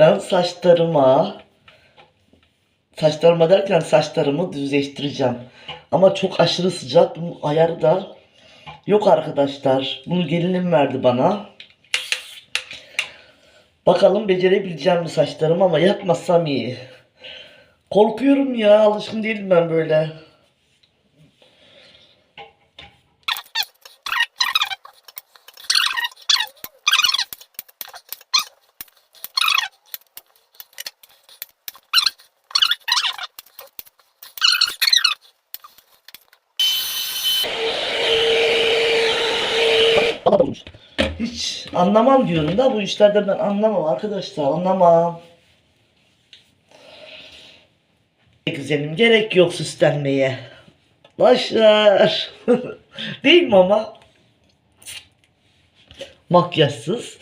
Ben saçlarıma saçlarıma derken saçlarımı düzleştireceğim. Ama çok aşırı sıcak. Bunun ayarı da yok arkadaşlar. Bunu gelinim verdi bana. Bakalım becerebileceğim mi saçlarımı ama yapmazsam iyi. Korkuyorum ya. Alışkın değilim ben böyle. Hiç anlamam diyorum da bu işlerden ben anlamam arkadaşlar anlamam. Güzelim gerek yok süslenmeye. Başlar. Değil mi ama? Makyajsız